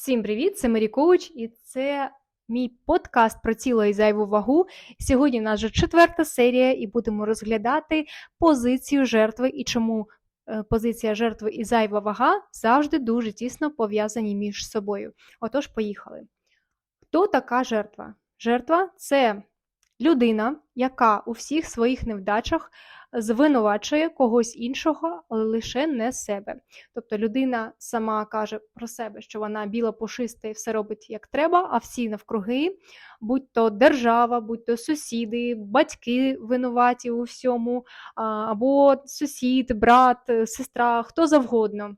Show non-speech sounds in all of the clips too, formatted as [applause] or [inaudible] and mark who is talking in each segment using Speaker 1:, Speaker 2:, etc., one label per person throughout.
Speaker 1: Всім привіт! Це Марі Коуч, і це мій подкаст про тіло і зайву вагу. Сьогодні в нас вже четверта серія, і будемо розглядати позицію жертви і чому е, позиція жертви і зайва вага завжди дуже тісно пов'язані між собою. Отож, поїхали. Хто така жертва? Жертва це людина, яка у всіх своїх невдачах звинувачує когось іншого, але лише не себе. Тобто людина сама каже про себе, що вона біла пушиста і все робить як треба, а всі навкруги, будь то держава, будь то сусіди, батьки винуваті у всьому, або сусід, брат, сестра, хто завгодно.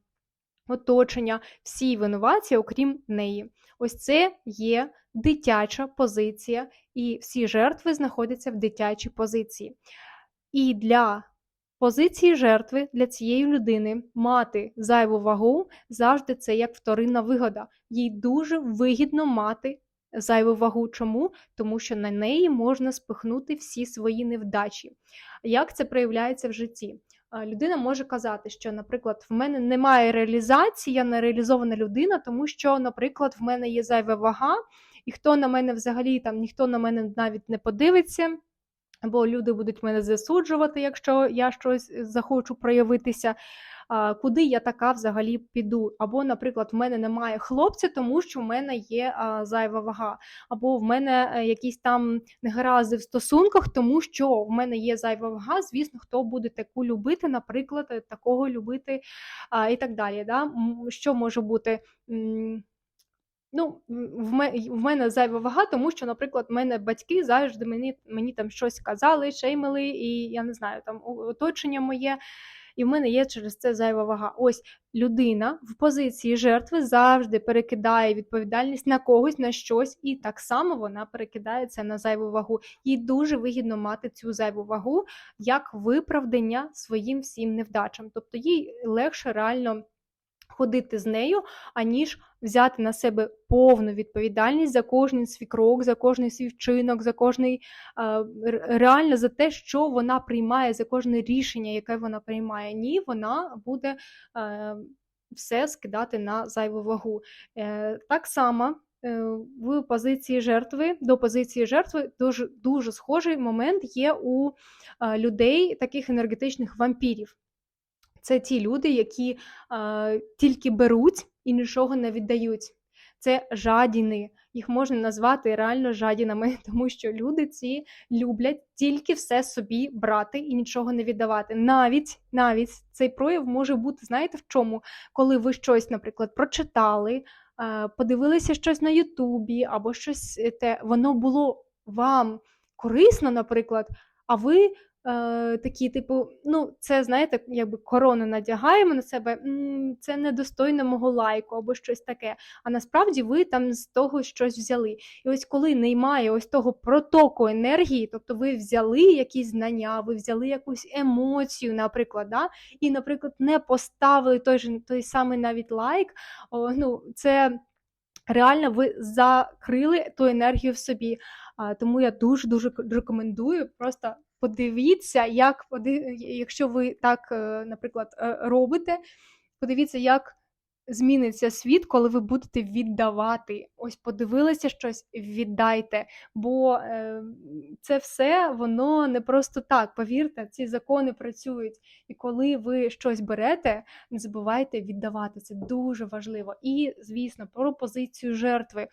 Speaker 1: Оточення, всі винуваті, окрім неї. Ось це є дитяча позиція, і всі жертви знаходяться в дитячій позиції. І для позиції жертви для цієї людини мати зайву вагу завжди це як вторинна вигода. Їй дуже вигідно мати зайву вагу. Чому? Тому що на неї можна спихнути всі свої невдачі. Як це проявляється в житті? Людина може казати, що, наприклад, в мене немає реалізації, я не реалізована людина, тому що, наприклад, в мене є зайва вага, і хто на мене взагалі там ніхто на мене навіть не подивиться. Або люди будуть мене засуджувати, якщо я щось захочу проявитися. Куди я така взагалі піду? Або, наприклад, в мене немає хлопця, тому що в мене є зайва вага, або в мене е, якісь там негаразди в стосунках, тому що в мене є зайва вага. Звісно, хто буде таку любити, наприклад, е, такого любити і так далі. Да? Що може бути? Ну, в мене зайва вага, тому що, наприклад, в мене батьки завжди мені мені там щось казали, шеймили, і я не знаю, там оточення моє, і в мене є через це зайва вага. Ось людина в позиції жертви завжди перекидає відповідальність на когось, на щось, і так само вона перекидається на зайву вагу. Їй дуже вигідно мати цю зайву вагу як виправдання своїм всім невдачам. Тобто їй легше реально ходити з нею, аніж взяти на себе повну відповідальність за кожен свій крок, за кожний свій вчинок, за кожний реально за те, що вона приймає, за кожне рішення, яке вона приймає. Ні, вона буде е, все скидати на зайву вагу. Е, так само. Е, в позиції жертви до позиції жертви дуже дуже схожий момент є у людей таких енергетичних вампірів. Це ті люди, які е, тільки беруть і нічого не віддають. Це жадіни. Їх можна назвати реально жадінами, [laughs] тому що люди ці люблять тільки все собі брати і нічого не віддавати. Навіть навіть цей прояв може бути, знаєте, в чому? Коли ви щось, наприклад, прочитали, подивилися щось на Ютубі або щось те, воно було вам корисно, наприклад, а ви е, такі, типу, ну, це, знаєте, якби корону надягаємо на себе, це недостойно мого лайку або щось таке. А насправді ви там з того щось взяли. І ось коли немає ось того протоку енергії, тобто ви взяли якісь знання, ви взяли якусь емоцію, наприклад, да? і, наприклад, не поставили той же той самий навіть лайк, о, ну, це. Реально ви закрили ту енергію в собі. Тому я дуже дуже рекомендую просто подивіться, як якщо ви так, е, наприклад, е, робите, подивіться, як зміниться світ, коли ви будете віддавати. Ось подивилися щось, віддайте. Бо е, це все воно не просто так. Повірте, ці закони працюють. І коли ви щось берете, не забувайте віддавати. Це дуже важливо. І, звісно, про позицію жертви.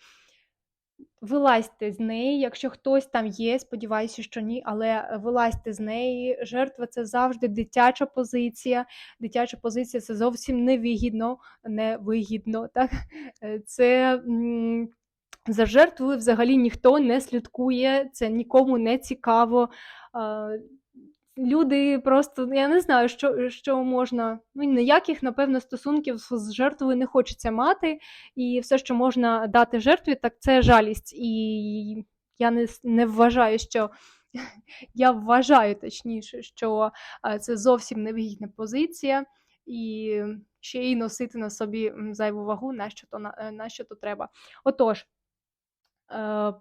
Speaker 1: Вилазьте з неї, якщо хтось там є, сподіваюся, що ні, але вилазьте з неї. Жертва це завжди дитяча позиція. Дитяча позиція це зовсім невигідно, невигідно. [laughs] Так? Це за жертвою взагалі ніхто не слідкує, це нікому не цікаво люди просто я не знаю, що що можна. Ну ніяких, напевно, стосунків з жертвою не хочеться мати, і все, що можна дати жертві, так це жалість. І я не, не вважаю, що. [laughs] Я вважаю точніше, що це зовсім невигідна позиція, і ще й носити на собі зайву вагу, на то на що то треба. Отож,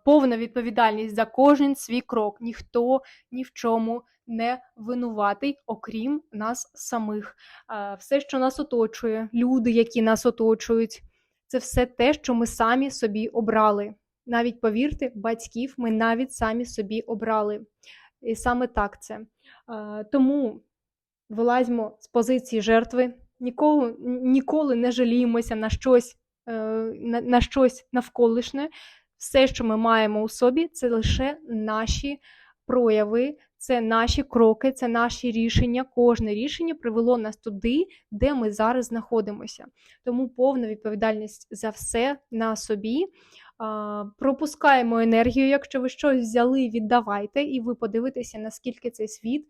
Speaker 1: повна відповідальність за кожен свій крок. Ніхто ні в чому не винуватий, окрім нас самих. Е, все, що нас оточує, люди, які нас оточують. це все те, що ми самі собі обрали. Навіть повірте, батьків ми навіть самі собі обрали. І саме так це. Тому вилазьмо з позиції жертви, ніколи, ніколи не жаліємося на щось, е, на, на щось навколишнє. Все, що ми маємо у собі, це лише наші прояви, це наші кроки, це наші рішення. Кожне рішення привело нас туди, де ми зараз знаходимося. Тому повна відповідальність за все на собі. Пропускаємо енергію, якщо ви щось взяли, віддавайте, і ви подивитеся, наскільки цей світ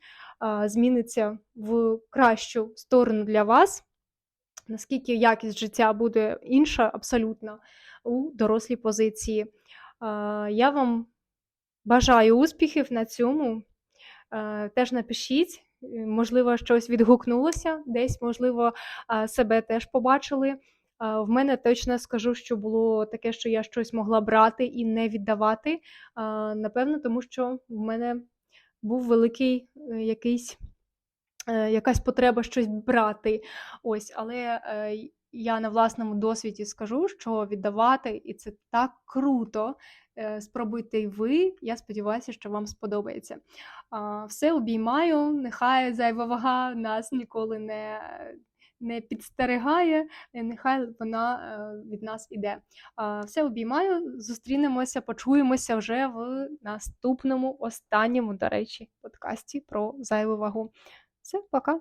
Speaker 1: зміниться в кращу сторону для вас, наскільки якість життя буде інша абсолютно у дорослій позиції. Я вам бажаю успіхів на цьому. Теж напишіть, е, можливо, щось відгукнулося, десь, можливо, себе теж побачили. В мене точно скажу, що було таке, що я щось могла брати і не віддавати. Напевно, тому що в мене був великий е, якийсь, е, якась потреба щось брати. Ось, але я на власному досвіді скажу, що віддавати, і це так круто. Е, Спробуйте й ви. Я сподіваюся, що вам сподобається. Все обіймаю, нехай зайва вага нас ніколи не, не підстерегає, нехай вона е, від нас іде. Все обіймаю, зустрінемося, почуємося вже в наступному, останньому, до речі, подкасті про зайву вагу. Все, пока.